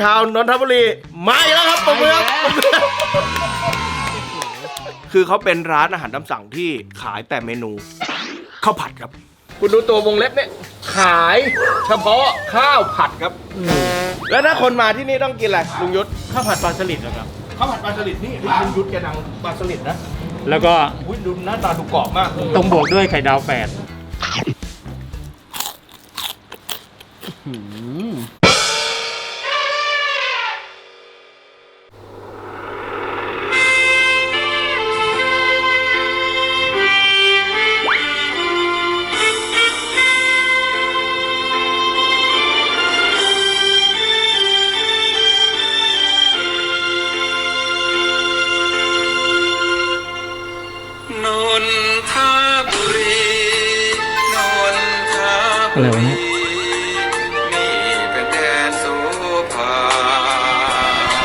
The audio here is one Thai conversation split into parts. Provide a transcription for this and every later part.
ชาวนนทบุรีมาอีกแล้วครับปรบมือครับปรบมือคือเขาเป็นร้านอาหารตามสั่งที่ขายแต่เมนูข้าวผัดครับ คุณดูตัววงเล็บเนี่ยขายเฉพาะข้าวผัดครับ แล้วถ้าคนมาที่นี่ต้องกินอะไรลุงยุทธข้าวผัดปลาสลิดนะครับ ข้าวผัดปลาสลิดนี่ลุงยุทธแกดังปลาสลิดนะแล้วก็อุ้ยดูหน้าตาดูกรอบมากต้องบวกด้วยไข่ดาวแฝด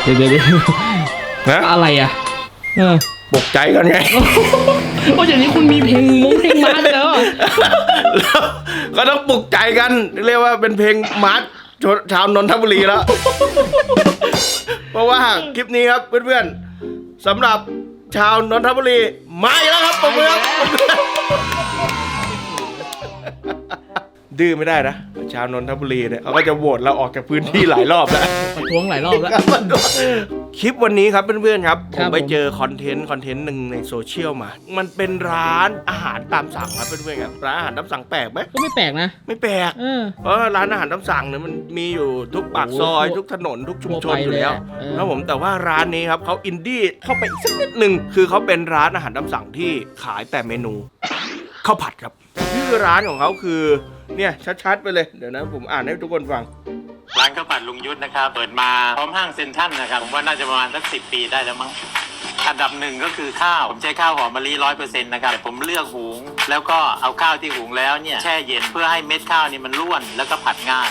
เดี๋ยวเดี๋ยวเดี๋ยวนะอะไรอะเออปลุกใจกันไง โอ้อย่างนี้คุณมีเพลงมงเพลงมาร์ชแล้วอะแล้วก็ต้องปลุกใจกัน เรียกว่าเป็นเพลงมาร์ชชาวนนทบุรีแล้ว เพราะว่าคลิปนี้ครับเพื่อนๆสำหรับชาวนนทบุรีมาอีกแล้วครับปรบมือครับปรบมือดื้อไม่ได้นะ ชาวนนทบุรีเนี่ยเขาก็จะโหวตเราออกจากพื้นที่หลายรอบแล้วประท้วงหลายรอบแล้ว คลิปวันนี้ครับเพื่อนๆครับคผรัมบ ไปผมเจอคอนเทนต์คอนเทนต์หนึ่งในโซเชียลมา มันเป็นร้านอาหารตามสั่งครับเพื่อนๆครับร้านอาหารตามสั่งแปลกไหมก็ไม่แปลกนะ ไม่แปลก เออ เพราะว่าร้านอาหารตามสั่งเนี่ยมันมีอยู่ทุกปากซอย โอ้โหทุกถนนทุกชุมชทั่วนไปอยู่แล้วเลยอะเออครับผมแต่ว่าร้านนี้ครับเขาอินดี้เข้าไปอีกสักนิดหนึ่งคือเขาเป็นร้านอาหารตามสั่งที่ขายแต่เมนูข้าวผัดครับชื่อร้านของเขาคือ เนี่ยชัดๆไปเลยเดี๋ยวนะผมอ่านให้ทุกคนฟัง ร้านข้าวผัดลุงยุทธนะครับ เปิดมาพร้อมห้างเซ็นทรัลนะครับผมว่าน่าจะประมาณสักสิปีได้แล้วมั้งอันดับหนึ่งก็คือข้าว ผมใช้ข้าวหอมมะลิร้อยเปอร์เซ็นต์นะครับผมเลือกหุง แล้วก็เอาข้าวที่หุงแล้วเนี่ยแช่เย็นเพื่อให้เม็ดข้าวนี่มันร่วนแล้วก็ผัดง่าย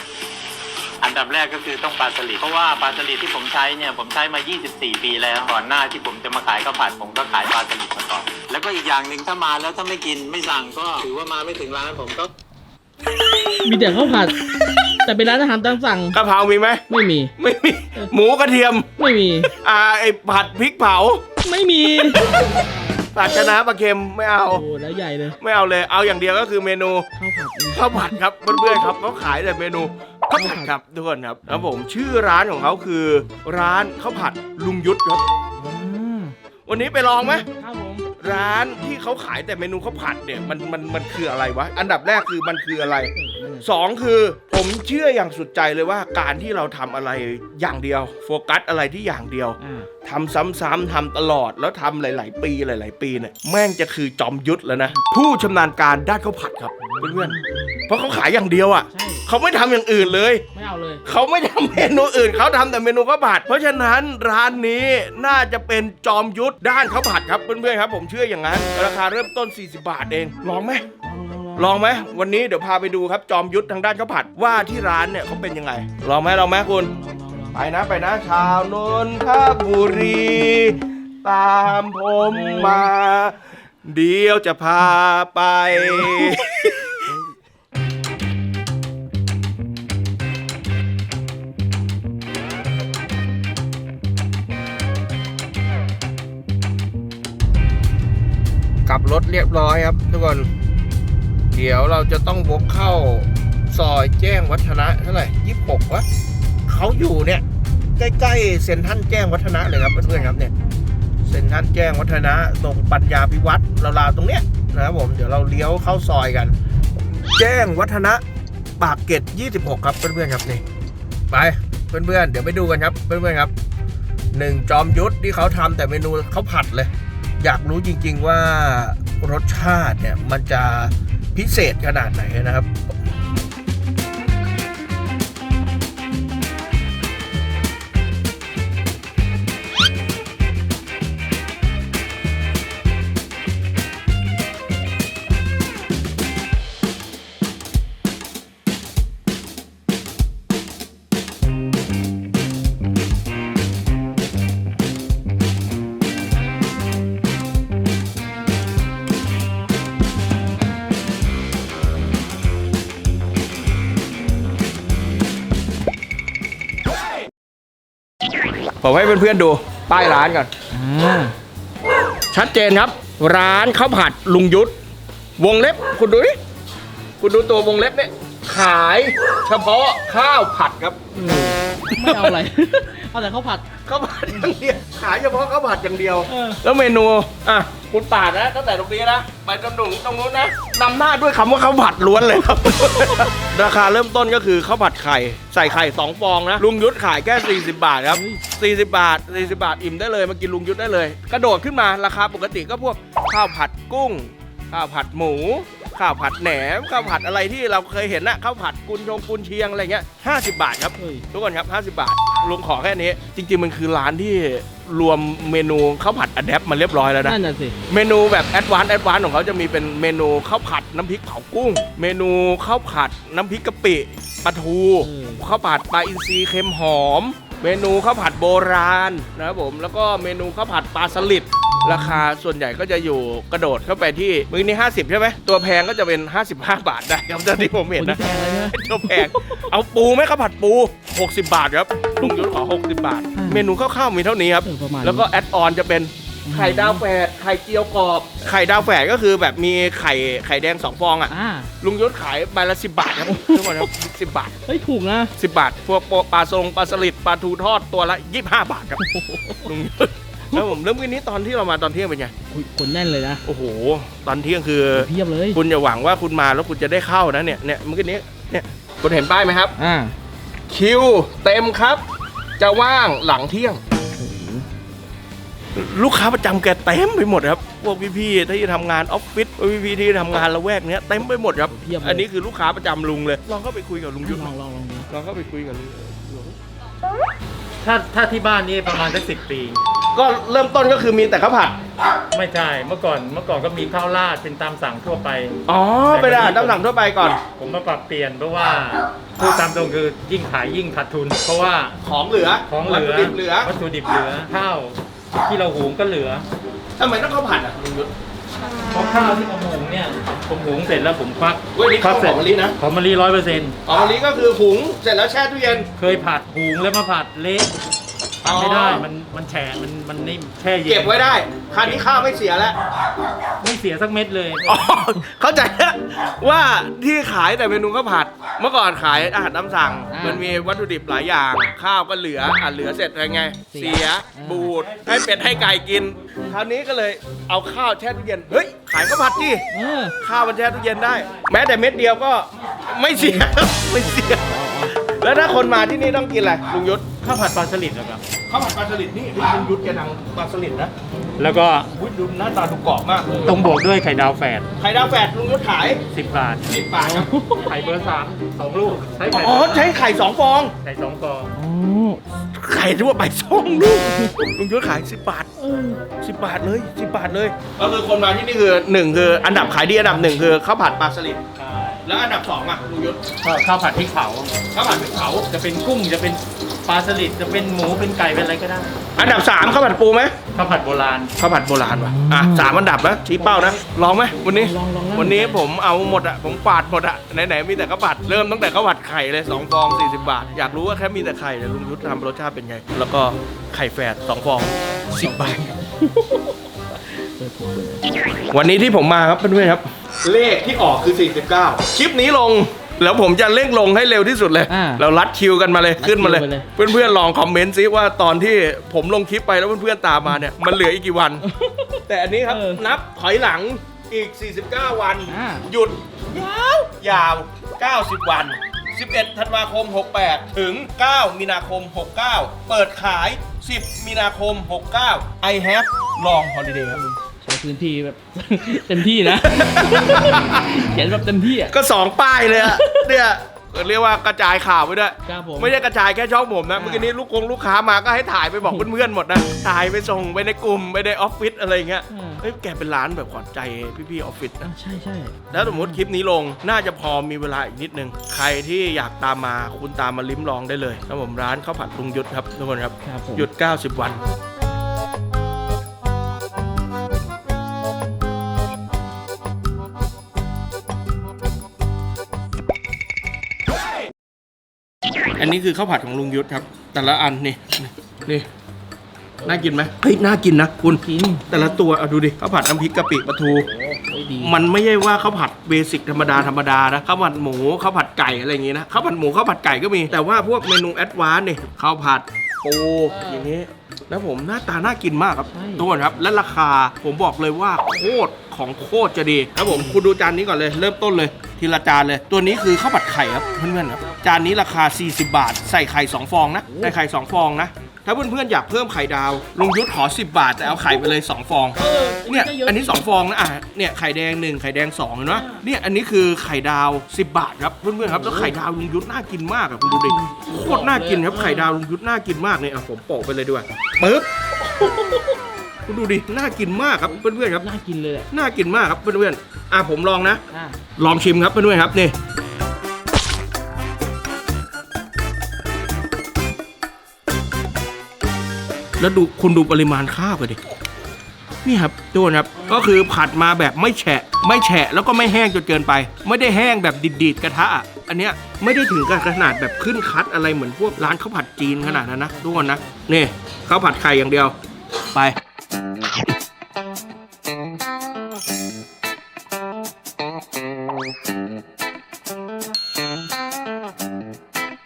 อันดับแรกก็คือต้องปลาสลิดเพราะว่าปลาสลิดที่ผมใช้เนี่ยผมใช้มา 24 ปีแล้วก่อนหน้าที่ผมจะมาขายข้าวผัดผมก็ขายปลาสลิดมาก่อนแล้วก็อีกอย่างหนึ่งถ้ามาแล้วถ้าไม่กินไม่สั่งก็ถือว่ามาไม่ถึงร้านผมก็ มีแต่ข้าวผัด แต่เป็นร้านอาหารตามสั่งกะเพรามีไหมไม่มี ไม่มี หมูกระเทียม ไม่มี อ่าไอผัดพริกเผาไม่มีผัดคะน้าปลาเค็มไม่เอา โอ้แล้วใหญ่เลยไม่เอาเลย เอาอย่างเดียวก็คือเมนู ข้าวผัดนี่ข้าวผัดครับเพื่อนๆครับเขาขายแต่เมนูข้าวผัดครับทุกคนครับแล้วผมชื่อร้านของเขาคือ ร้านข้าวผัดลุงยุทธครับ วันนี้ไปลองไหมครับผม ร้านที่เขาขายแต่เมนูข้าวผัดเนี่ยมันมันมันคืออะไรวะ อันดับแรกคือมันคืออะไรสองคือผมเชื่ออย่างสุดใจเลยว่าการที่เราทำอะไรอย่างเดียว โฟกัสอะไรที่อย่างเดียวอ่าทำซ้ำๆทำตลอดแล้วทำหลาย ๆ ปีหลาย ๆ ปีเนี่ยแม่งจะคือจอมยุทธแล้วนะ ผู้ชำนาญการด้านข้าวผัดครับเพื่อนๆเพราะเขาขายอย่างเดียวอะ ใช่ เขาไม่ทำอย่างอื่นเลย ไม่เอาเลย เขาไม่ทำเมนูอื่น เขาทำแต่เมนูข้าวผัด เพราะฉะนั้นร้านนี้น่าจะเป็นจอมยุทธด้านข้าวผัดครับเพื่อนๆครับ ผมเชื่ออย่างนั้น ราคาเริ่มต้น 40 บาทเองลองไหม ลองไหมวันนี้เดี๋ยวพาไปดูครับจอมยุทธทางด้านข้าวผัดว่าที่ร้านเนี่ยเขาเป็นยังไงลองไหมลองไหมคุณ ไปนะไปนะชาวนนทบุรี ตามผมมา เดี๋ยวจะพาไป ลับรถเรียบร้อยครับ ทุกคน เดี๋ยวเราจะต้องวกเข้าซอยแจ้งวัฒนะเท่าไหร่ยี่สิบหกวะเขาอยู่เนี่ย ใกล้ๆเซ็นทรัลแจ้งวัฒนะเลยครับเพื่อนๆครับเนี่ยเซ็นทรัลแจ้งวัฒนะตรงปัญญาพิวัตรราวๆตรงเนี้ยนะครับผมเดี๋ยวเราเลี้ยวเข้าซอยกัน แจ้งวัฒนะปากเกร็ด26 ครับเพื่อนๆครับนี่ไปเพื่อนๆเดี๋ยวไปดูกันครับเพื่อนๆครับหนึ่งจอมยุทธที่เขาทำแต่เมนูเขาผัดเลย อยากรู้จริงๆว่ารสชาติเนี่ยมันจะพิเศษขนาดไหนนะครับ ผมให้เพื่อนๆดูป้ายร้านก่อนอ่าชัดเจนครับ ร้านข้าวผัดลุงยุทธวงเล็บ คุณดูดิคุณดูตัววงเล็บเนี่ยขายเฉพาะข้าวผัดครับ ไม่เอาอะไร เอาแต่ข้าวผัด ข้าวผัดอย่างเดียวขายเฉพาะข้าวผัดอย่างเดียว เออ แล้วเมนูอะคุณปาดนะตั้งแต่ตรงนี้นะไปจนถึงตรงนู้นนะนำหน้าด้วยคำว่าข้าวผัดล้วนเลยครับ ราคาเริ่มต้นก็คือข้าวผัดไข่ใส่ไข่สองฟองนะลุงยุทธขายแค่40 บาทครับ 40 บาท 40 บาทอิ่มได้เลยมากินลุงยุทธได้เลย กระโดดขึ้นมาราคาปกติก็พวกข้าวผัดกุ้งข้าวผัดหมู ข้าวผัดแหนมข้าวผัดอะไรที่เราเคยเห็นนะข้าวผัดกุนชงกุนเชียงอะไรเงี้ย50 บาทครับเฮ้ยทุกคนครับ 50 บาทลุงขอแค่นี้ จริง ๆ มันคือร้านที่รวมเมนูข้าวผัดอะแดปมาเรียบร้อยแล้วนะนั่นน่ะสิเมนูแบบแอดวานซ์แอดวานซ์ของเขาจะมีเป็นเมนูข้าวผัดน้ำพริกเผากุ้ง เมนูข้าวผัดน้ำพริกกะปิปลาทูอืมข้าวผัดปลาอินทรีเค็มหอม เมนูข้าวผัดโบราณนะครับผมแล้วก็เมนูข้าวผัดปลาสลิดราคาส่วนใหญ่ก็จะอยู่กระโดดเข้าไปที่มื้อนี้ 50 ใช่ไหมตัวแพงก็จะเป็น 55 บาทได้ครับจากที่ผมเห็นคนนะที่แพงเลยนะตัวแพง เอาปูไหมข้าวผัดปู 60 บาทครับลุงยุทธขอ 60 บาทอืมเมนูข้าวๆมีเท่านี้ครับเออประมาณแล้วก็แอดออนจะเป็น ไข่ดาวแฝดไข่เจียวกรอบ ไข่ดาวแฝดก็คือแบบมีไข่ไข่แดงสองฟองอะ อ่าลุงยศขายใบละสิบาทครับทุกคนครับสิบาทเฮ้ยถูกนะสิบาท พวกปลาทรงปลาสลิดปลาทูทอดตัวละยี่ห้าบาทครับลุงยศแล้วผมเริ่มกินนี้ตอนที่เรามาตอนเที่ยงเป็นไง อุ๊ยคนแน่นเลยนะโอ้โห ตอนเที่ยงคือ เพียบเลยคุณอย่าหวังว่าคุณมาแล้วคุณจะได้เข้านะเนี่ยเนี่ยเมื่อกี้นี้เนี่ยคุณเห็นป้ายไหมครับ อ่าคิวเต็มครับ จะว่างหลังเที่ยง ลูกค้าประจำแกเต็มไปหมดครับพวกพี่ๆที่ทำงานออฟฟิศพวกพี่ๆที่ทำงานละแวกเนี้ยเต็มไปหมดครับเพียบเลยอันนี้คือลูกค้าประจำลุงเลยลองเข้าไปคุยกับลุงยุทธลองลองลองดูลองเข้าไปคุยกับลุงถ้าถ้าที่บ้านนี่ประมาณสักสิปี ก็เริ่มต้นก็คือมีแต่ข้าวผัดไม่ใช่เมื่อก่อนเมื่อก่อนก็มีข้าวราดเป็นตามสั่งทั่วไปอ๋อไปได้ตามสั่งทั่วไปก่อน ผมมาปรับเปลี่ยนเพราะว่าพูดตามตรงคือยิ่งขายยิ่งขาดทุน เพราะว่าของเหลือของเหลือวัตถุดิบเหลือวัตถุดิบเหลือข้าว ที่เราหุงก็เหลือทำไมต้องข้าวผัดอะลุงยุทธ เพราะข้าวที่ผมหุงเนี่ยผมหุงเสร็จแล้วผมควักเว้ยนี่ควัข้าวเสหร็อจมมะลินะ หอมมะลิร้อยเปอร์เซ็นต์หอมมะลิก็คือหุงเสร็จแล้วแช่ตู้เย็น เคยผัดหุงแล้วมาผัดเละ ผัดไม่ได้ มันมันแฉะมันมันนิ่มแช่เย็นเก็บไว้ได้คราวนี้ข้าวไม่เสียแล้ว ไม่เสียสักเม็ดเลย อ๋อเข้าใจแล้วว่าที่ขายแต่เมนูข้าวผัด เมื่อก่อนขายอาหารตามสั่ง อ่ามัมันมีวัตถุดิบหลายอย่าง ข้าวก็เหลืออะเหลือเสร็จอะไรไง เสีเสียยบูด ให้เป็ดให้ไก่กิน คราวนี้ก็เลยเอาข้าวแช่ตู้เย็น เฮ้ย ขายข้าวผัดดิ เออข้าวมันแช่ตู้เย็นได้ แม้แต่เม็ดเดียวก็ไม่เสีย ไม่เสีย แล้วถ้าคนมาที่นี่ต้องกินอะไรลุงยุทธข้าวผัดปลาสลิดเหรอครับ ข้าวผัดปลาสลิดนี่ลุงยุทธแกดังปลาสลิดนะแล้วก็อุ้ยดูหน้าตาดูกรอบมากเลยต้องบวกด้วยไข่ดาวแฝดไข่ดาวแฝดลุงยุทธขาย10 บาท10บาทครับไข่เบอร์สามสองลูก ใช้ไข่อ๋อใช้ไข่สองฟอง ไข่สองฟองอ๋อไข่ทั่วไปสองลูกลุงยุทธขาย10บาทเออ10บาทเลย10บาทเลย ก็คือคนมาที่นี่คือ1คืออันดับขายดีอันดับหนึ่งคือข้าวผัดปลาสลิด แล้วอันดับสองอะลุงยุทธก็ข้าวผัดพริกเผาข้าวผัดพริกเผาจะเป็นกุ้งจะเป็นปลาสลิดจะเป็นหมูเป็นไก่เป็นอะไรก็ได้อันดับสามข้าวผัดปูไหมข้าวผัดโบราณข้าวผัดโบราณว่ะอะสามอันดับนะชี้เป้านะลองไหมวันนี้ลองลองลองวันนี้ผมเอาหมดอะผมปาดหมดอะไหนๆมีแต่ข้าวผัดเริ่มตั้งแต่ข้าวผัดไข่เลยสองฟอง40บาท อยากรู้ว่าแค่มีแต่ไข่เนี่ยลุงยุทธทำรสชาติเป็นไง แล้วก็ไข่แฝดสองฟอง10บาทเออถูกเลยวันนี้ที่ผมมาครับเพื่อนๆครับ เลขที่ออกคือ 49 คลิปนี้ลง แล้วผมจะเร่งลงให้เร็วที่สุดเลย อ่าเรารัดคิวกันมาเลยขึ้นมาเลยรัดคิวไปเลย เพื่อนๆลองคอมเมนต์ซิว่าตอนที่ผมลงคลิปไปแล้วเพื่อนๆตามมาเนี่ยมันเหลืออีกกี่วัน แต่อันนี้ครับเออนับถอยหลังอีก 49 วัน อ่า หยุด ยาวยาว 90 วัน 11 ธันวาคม 68 ถึง 9 มีนาคม 69 เปิดขาย 10 มีนาคม 69 I have long holiday ครับ ใช้พื้นที่แบบ เต็มที่นะ เขียนแบบเต็มที่อะ ก็สองป้ายเลยอะเนี่ยเรียกว่ากระจายข่าวไปด้วยครับผมไม่ใช่กระจายแค่ช่องผมนะอ่า เมื่อกี้นี้ลูกคงลูกค้ามาก็ให้ถ่ายไปบอกเพื่อนๆหมดนะถ่ายไปส่งไปในกลุ่มไปในออฟฟิศอะไรอย่างเงี้ยอ่าเฮ้ยแกเป็นร้านแบบขวัญใจพี่ๆออฟฟิศอะนะใช่ใช่แล้วสมมติคลิปนี้ลงน่าจะพอมีเวลาอีกนิดนึง ใครที่อยากตามมาคุณตามมาลิ้มลองได้เลยครับผมร้านข้าวผัดลุงยุทธครับทุกคนครับ ครับผมหยุด 90 วัน นนี้คือข้าวผัดของลุงยุทธครับ แต่ละอันนี่นี่นี่น่ากินไหมเฮ้ยน่ากินนะคุณกิน แต่ละตัวเอาดูดิข้าวผัดน้ำพริกกะปิปลาทูโอ้ยดีมันไม่ใช่ว่าข้าวผัดเบสิกธรรมดาธรรมดานะข้าวผัดหมูข้าวผัดไก่อะไรอย่างงี้นะข้าวผัดหมูข้าวผัดไก่ก็มี แต่ว่าพวกเมนูแอดวานซ์เนี่ยข้าวผัดปูอย่างนี้ แล้วผมหน้าตาน่ากินมากครับทุกคนครับ และราคาผมบอกเลยว่าโคตรของโคตรจะดีครับผมคุณดูจานนี้ก่อนเลย เริ่มต้นเลย ทีละจานเลย ตัวนี้คือข้าวผัดไข่ครับเพื่อนๆครับจานนี้ราคา 40 บาท ใส่ไข่ 2 ฟองนะใส่ไข่ 2 ฟองนะ ถ้าเพื่อนๆอยากเพิ่มไข่ดาวลุงยุทธขอ 10 บาทแต่เอาไข่ไปเลย 2 ฟองเนี่ย อันนี้ 2 ฟองนะอะเนี่ยไข่แดง 1 ไข่แดง2เห็นไหมเนี่ยอันนี้คือไข่ดาว 10 บาทครับเพื่อนๆครับแล้วไข่ดาวลุงยุทธน่ากินมากอะคุณดูดิโคตรน่ากินครับไข่ดาวลุงยุทธน่ากินมากเนี่ยอะผมโปะไปเลยดีกว่าปึ๊บคุณดูดิน่ากินมากครับเพื่อนๆครับน่ากินเลยอะน่ากินมากครับเพื่อนๆอะผมลองนะ อะลองชิมครับเพื่อนๆครับนี่ แล้วดูคุณดูปริมาณข้าวกันดินี่ครับทุกคนครับก็คือผัดมาแบบไม่แฉะ ไม่แฉะแล้วก็ไม่แห้งจนเกินไป ไม่ได้แห้งแบบดีดๆกระทะอันเนี้ยไม่ได้ถึงกับขนาดแบบขึ้นคัดอะไรเหมือนพวกร้านข้าวผัดจีนขนาดนั้นนะทุกคนนะนี่ข้าวผัดไข่อย่างเดียวไป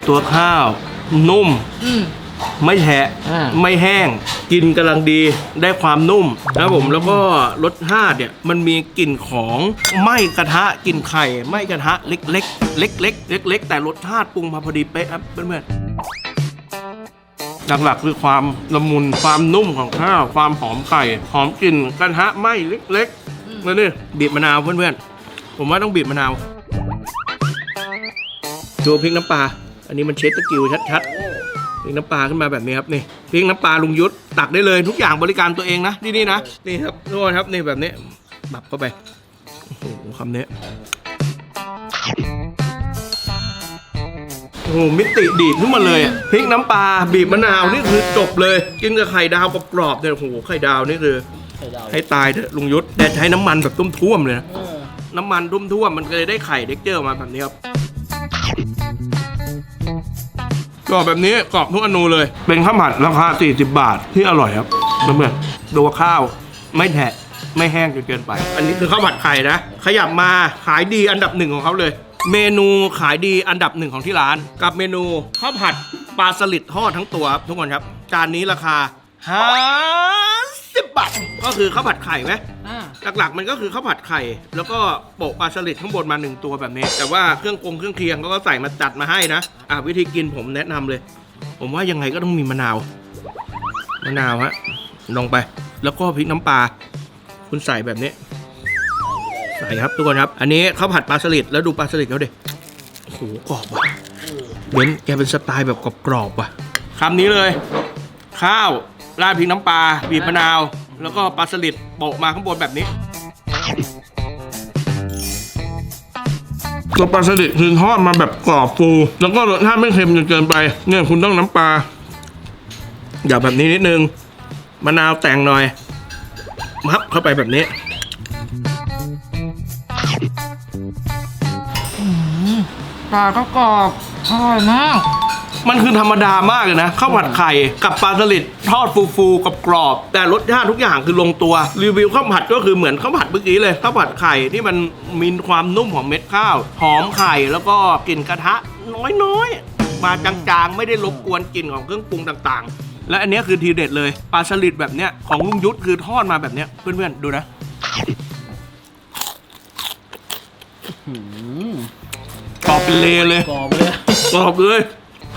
ตัวข้าว นุ่มม ไม่แฉะอ่า ไม่แห้ง กินกำลังดีได้ความนุ่มนะครับผมแล้วก็รสชาติเนี่ยมันมีกลิ่นของไหม้กระทะกลิ่นไข่ไหม้กระทะเล็กๆเล็กๆเล็กๆแต่รสชาติปรุงมาพอดีเป๊ะครับเพื่อนๆ หลักๆคือความละมุนความนุ่มของข้าว ความหอมไข่หอมกลิ่นกระทะไหม้เล็กๆแล้วนี่บีบมะนาวเพื่อนๆ ผมว่าต้องบีบมะนาวดูพริกน้ำปลาอันนี้มันเชฟตะกิวชัด ๆพริกน้ำปลาขึ้นมาแบบนี้ครับนี่พริกน้ำปลาลุงยุทธตักได้เลยทุกอย่างบริการตัวเองนะที่นี่นะนี่ครับทุกคนครับนี่แบบนี้บับเข้าไปโอ้โหคำนี้โอ้โหมิติดีดขึ้นมาเลยอะพริกน้ำปลาบีบมะนาวนี่คือจบเลยกินกับไข่ดาวกรอบๆเนี่ยโอ้โหไข่ดาวนี่คือ ไข่ดาวให้ตายเถอะลุงยุทธแต่ใช้น้ำมันแบบท่วมๆเลยนะ เออ น้ำมันท่วมๆมันก็เลยได้ไข่เด็กเจอร์มาแบบนี้ครับ กรอบแบบนี้กรอบทุกอนูเลย เป็นข้าวผัดราคา 40 บาทที่อร่อยครับเพื่อนๆดูข้าว ไม่แฉะไม่แห้งจนเกินไป อันนี้คือข้าวผัดไข่นะ ขยับมาขายดีอันดับหนึ่งของเขาเลย เมนูขายดีอันดับหนึ่งของที่ร้าน กับเมนูข้าวผัดปลาสลิดทอดทั้งตัวครับทุกคนครับจานนี้ราคา50บาทก็คือข้าวผัดไข่ไหม หลักๆ มันก็คือข้าวผัดไข่ แล้วก็โปะปลาสลิดข้างบนมาหนึ่งตัวแบบนี้ แต่ว่าเครื่องปรุงเครื่องเคียงเขาก็ใส่มาจัดมาให้นะ อะวิธีกินผมแนะนำเลย ผมว่ายังไงก็ต้องมีมะนาว มะนาวฮะลงไป แล้วก็พริกน้ำปลา คุณใส่แบบนี้ ใส่ครับทุกคนครับ อันนี้ข้าวผัดปลาสลิดแล้วดูปลาสลิดเขาดิโอ้โหกรอบว่ะเบนแกเป็นสไตล์แบบกรอบๆว่ะคำนี้เลย ข้าวราดพริกน้ำปลาบีบมะนาว แล้วก็ปลาสลิดโปะมาข้างบนแบบนี้ ตัวปลาสลิดคือทอดมาแบบกรอบฟู แล้วก็รสชาติไม่เค็มจนเกินไป เนี่ยคุณต้องน้ำปลาอย่าแบบนี้นิดนึงมะนาวแต่งหน่อยมับเข้าไปแบบนี้ปลาก็กรอบอร่อยมาก มันคือธรรมดามากเลยนะข้าวผัดไข่กับปลาสลิดทอดฟูๆกับกรอบๆแต่รสชาติทุกอย่างคือลงตัว รีวิวข้าวผัดก็คือเหมือนข้าวผัดเมื่อกี้เลยข้าวผัดไข่ที่มันมีความนุ่มของเม็ดข้าวหอมไข่แล้วก็กลิ่นกระทะน้อยๆมาจางๆ ไม่ได้รบกวนกลิ่นของเครื่องปรุงต่างๆ และอันเนี้ยคือทีเด็ดเลยปลาสลิดแบบเนี้ยของลุงยุทธคือทอดมาแบบเนี้ยเพื่อนๆดูนะอืมกรอบเป็นเลเลยกรอบเลยกรอบเลย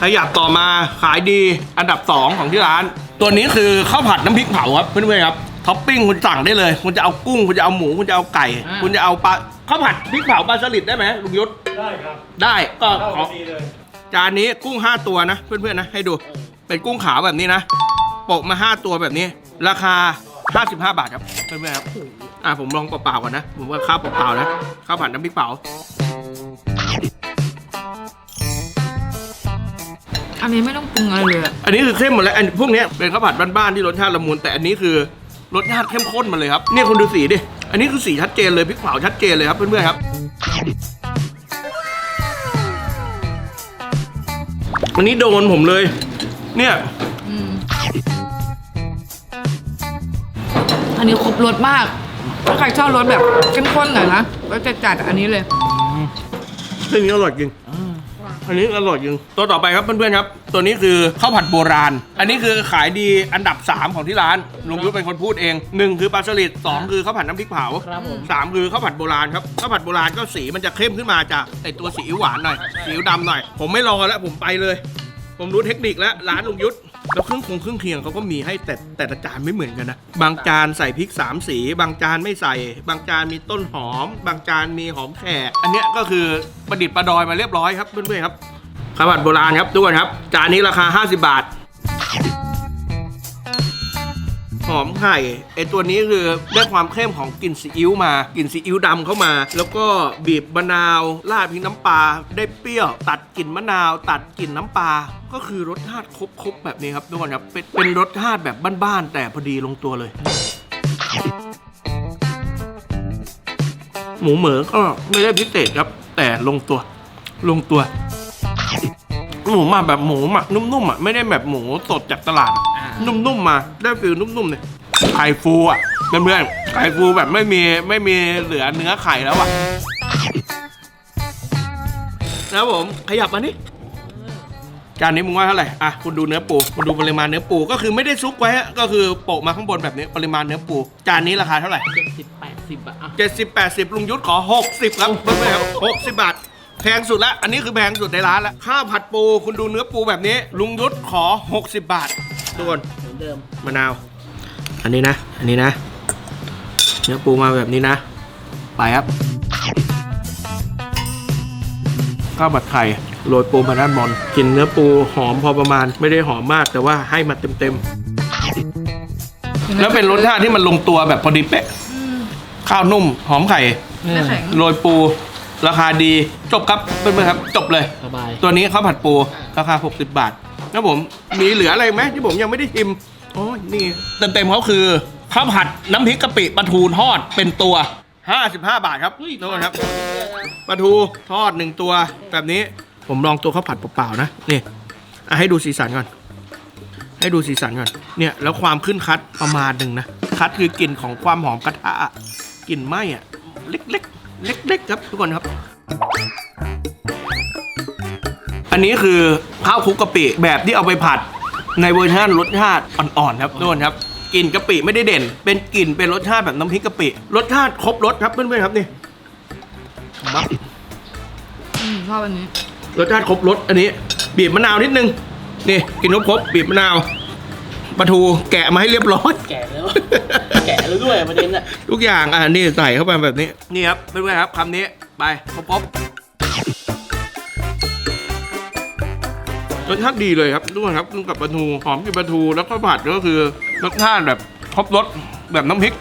ขยับต่อมาขายดีอันดับ 2 ของที่ร้าน ตัวนี้คือข้าวผัดน้ำพริกเผาครับเพื่อนๆครับท็อปปิ้งคุณสั่งได้เลย คุณจะเอากุ้ง คุณจะเอาหมู คุณจะเอาไก่คุณจะเอาปลาข้าวผัดพริกเผาปลาสลิดได้ไหมลุงยุทธได้ครับได้ก็เข้าขอดีเลย จานนี้กุ้ง 5 ตัวนะ เพื่อนๆนะให้ดูเป็นกุ้งขาวแบบนี้นะโปะมา 5 ตัวแบบนี้ ราคา 55 บาทครับเพื่อนๆครับอะผมลองเปล่าๆก่อนนะผมว่าข้าวเปล่าๆนะข้าวผัดน้ำพริกเผา อันนี้ไม่ต้องปรุงอะไรเลยอะอันนี้คือเข้มหมดแล้วอันพวกเนี้ยเป็นข้าวผัดบ้านๆที่รสชาติละมุนแต่อันนี้คือรสชาติเข้มข้นมาเลยครับเนี่ยคุณดูสีดิอันนี้คือสีชัดเจนเลยพริกเผาชัดเจนเลยครับเพื่อนๆครับ อันนี้โดนผมเลย เนี่ยอืมอันนี้ครบรสมาก ถ้าใครชอบรสแบบเข้มข้นหน่อยนะรสจัดๆอะอันนี้เลย เรื่องนี้อร่อยจริงอั นนี้อร่อยจริงตัวต่อไปครับเพื่อนๆครับ ตัวนี้คือข้าวผัดโบราณ อันนี้คือขายดีอันดับ 3 ของที่ร้านลุงยุทธเป็นคนพูดเอง 1 คือปลาสลิด2คือข้าวผัดน้ำพริกเผาครับผมสามคือข้าวผัดโบราณครับข้าวผัดโบราณก็สีมันจะเข้มขึ้นมาจากไอตัวสีอิ๊วหวานหน่อยสีอิ๊วดำหน่อย ผมไม่รอแล้วผมไปเลย ผมรู้เทคนิคแล้วร้านลุงยุทธ แล้วเครื่องคงเครื่องเคียงเขาก็มีให้แต่แต่ละจานไม่เหมือนกันนะ บางจานใส่พริกสามสี บางจานไม่ใส่ บางจานมีต้นหอม บางจานมีหอมแขก อันเนี้ยก็คือประดิษฐ์ประดอยมาเรียบร้อยครับเพื่อนๆครับข้าวผัดโบราณครับทุกคนครับ จานนี้ราคา 50 บาท อมไข่ไอตัวนี้คือได้ความเข้มของกลิ่นซีอิ๊วมากลิ่นซีอิ๊วดำเข้ามา แล้วก็บีบมะนาวราดพริกน้ำปลาได้เปรี้ยว ตัดกลิ่นมะนาว ตัดกลิ่นน้ำปลาก็คือรสชาติครบๆแบบนี้ครับทุกคนครับเป็นเป็นรสชาติแบบบ้านๆแต่พอดีลงตัวเลยหมูเหมือก็ไม่ได้พิเศษครับ แต่ลงตัว ลงตัว หมูหมาแบบหมูหมักนุ่มๆอะไม่ได้แบบหมูสดจากตลาด นุ่มๆมา ได้ฟิลนุ่มๆเลยไข่ฟูอะเพื่อนๆไข่ฟูแบบไม่มีไม่มีเหลือเนื้อไข่แล้วอะนะครับผมขยับมานี่จานนี้มึงว่าเท่าไหร่ อะ คุณดูเนื้อปู คุณดูปริมาณเนื้อปู ก็คือไม่ได้ซุกไว้ฮะก็คือโปะมาข้างบนแบบนี้ ปริมาณเนื้อปู จานนี้ราคาเท่าไหร่เจ็ดสิบแปดสิบอะอะเจ็ดสิบแปดสิบลุงยุทธขอหกสิบครับเพื่อนๆครับหกสิบบาท แพงสุดละ อันนี้คือแพงสุดในร้านละ ข้าวผัดปู คุณดูเนื้อปูแบบนี้ ลุงยุทธขอ 60 บาท ทุกคนเหมือนเดิมมะนาว อันนี้นะ อันนี้นะ เนื้อปูมาแบบนี้นะ ไปครับข้าวผัดไข่โรยปูมาด้านบนกินเนื้อปูหอมพอประมาณไม่ได้หอมมากแต่ว่าให้มาเต็มๆแล้วเป็นรสชาติที่มันลงตัวแบบพอดีเป๊ะข้าวนุ่ม หอมไข่ไม่แข็งโรยปู ราคาดีจบครับเพื่อนๆครับ จบเลยสบายตัวนี้ข้าวผัดปูราคา 60 บาท นะผมมีเหลืออะไรไหมที่ผมยังไม่ได้ชิมโอ้ยนี่เต็มๆเขาคือข้าวผัดน้ำพริกกะปิปลาทูทอดเป็นตัว 55 บาทครับทุกคนครับปลาทูทอดหนึ่งตัว แบบนี้ผมลองตัวข้าวผัดเปล่าๆนะนี่อะให้ดูสีสันก่อน ให้ดูสีสันก่อนเนี่ยแล้วความขึ้นคัดประมาณหนึ่งนะคัดคือกลิ่นของความหอมกระทะอะกลิ่นไหม้อะเล็กๆเล็กๆครับทุกคนครับ อันนี้คือข้าวคลุกกะปิแบบที่เอาไปผัดในเวอร์ชันรสชาติอ่อนๆครับทุกคนครับกลิ่นกะปิไม่ได้เด่น เป็นกลิ่นเป็นรสชาติแบบน้ำพริกกะปิรสชาติครบรสครับเพื่อนๆครับนี่มาอืมชอบอันนี้ รสชาติครบรสอันนี้ บีบมะนาวนิดนึงนี่กินครบครบบีบมะนาวปลาทูแกะมาให้เรียบร้อย แก่แล้วแก่แล้วด้วยประเด็นอะทุกอย่างอะนี่ใส่เข้าไปแบบนี้ นี่ครับเพื่อนๆครับคำนี้ไปครบค รบรสชาติดีเลยครับทุกคนครับกินกับปลาทูหอมกับปลาทูแล้วก็ผัดก็คือรสชาติแบบครบรสแบบน้ำพริก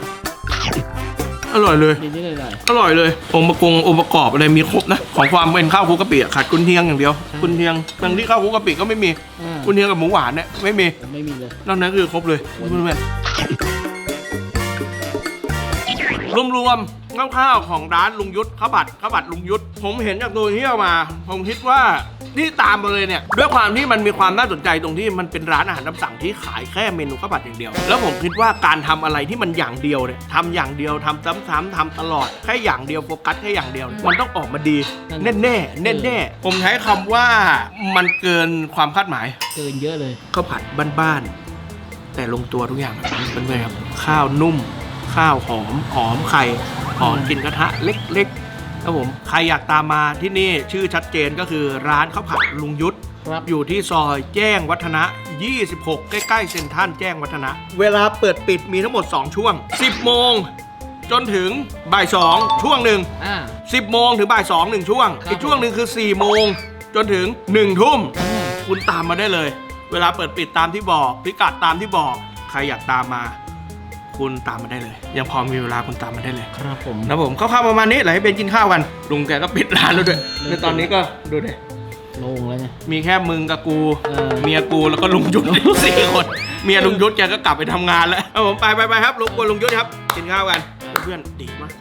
อร่อยเลยนิดนิดหน่อยหน่อยอร่อยเลยองค์ประกงองค์ประกอบอะไรมีครบนะ ของความเป็นข้าวคลุกกะปิอะขาดกุนเทียงอย่างเดียวกุนเทียงบางที่ข้าวคลุกกะปิก็ไม่มีอ่า กุนเทียงกับหมูหวานเนี่ยไม่มีไม่มีเลย นอกนั้นคือครบเลยเพื่อนๆรวมๆข้าวๆของร้านลุงยุทธข้าวผัดข้าวผัดลุงยุทธผมเห็นจากตัวที่เอามา ผมคิดว่า ที่ตามมาเลยเนี่ยด้วยความที่มันมีความน่าสนใจตรงที่มันเป็นร้านอาหารตามสั่งที่ขายแค่เมนูข้าวผัดอย่างเดียว แล้วผมคิดว่าการทำอะไรที่มันอย่างเดียวเนี่ยทำอย่างเดียวทำซ้ำๆทำตลอดแค่อย่างเดียวโฟกัสแค่อย่างเดียวเนี่ยมันต้องออกมาดีแน่ๆแน่ๆผมใช้คำว่ามันเกินความคาดหมาย เกินเยอะเลย ข้าวผัดบ้านๆแต่ลงตัวทุกอย่างเป็นไงครับ ข้าวนุ่ม ข้าวหอมหอมไข่หอมกลินกระทะเล็กๆ ครับผมใครอยากตามมาที่นี่ชื่อชัดเจนก็คือร้านข้าวผัดลุงยุทธครับอยู่ที่ซอยแจ้งวัฒนะ 26 ใกล้ๆเซ็นทรัลแจ้งวัฒนะ เวลาเปิดปิดมีทั้งหมด 2 ช่วง 10 โมง จนถึงบ่าย 2 ช่วงหนึ่งอ่า 10 โมงถึงบ่าย2หนึ่งช่วง ครับ อีกช่วงหนึ่งคือ 4 โมง จนถึง 1 ทุ่มอ่าคุณตามมาได้เลย เวลาเปิดปิดตามที่บอก พิกัดตามที่บอก ใครอยากตามมา คุณตามมาได้เลย ยังพอมีเวลาคุณตามมาได้เลย ครับผม นะผมคร่าวๆประมาณนี้ไหลให้เป็นกินข้าวกันลุงแกก็ปิดร้านแล้วด้วยในตอนนี้ก็ดูดิโลงแล้วไง มีแค่มึงกับกู เออ เมียกูแล้วก็ลุงยุทธ สี่คนเมียลุงยุทธแกก็กลับไปทำงานแล้วครับผมไปไปไปครับลุงกวนลุงยุทธครับกินข้าวกันเพื่อนๆดีมาก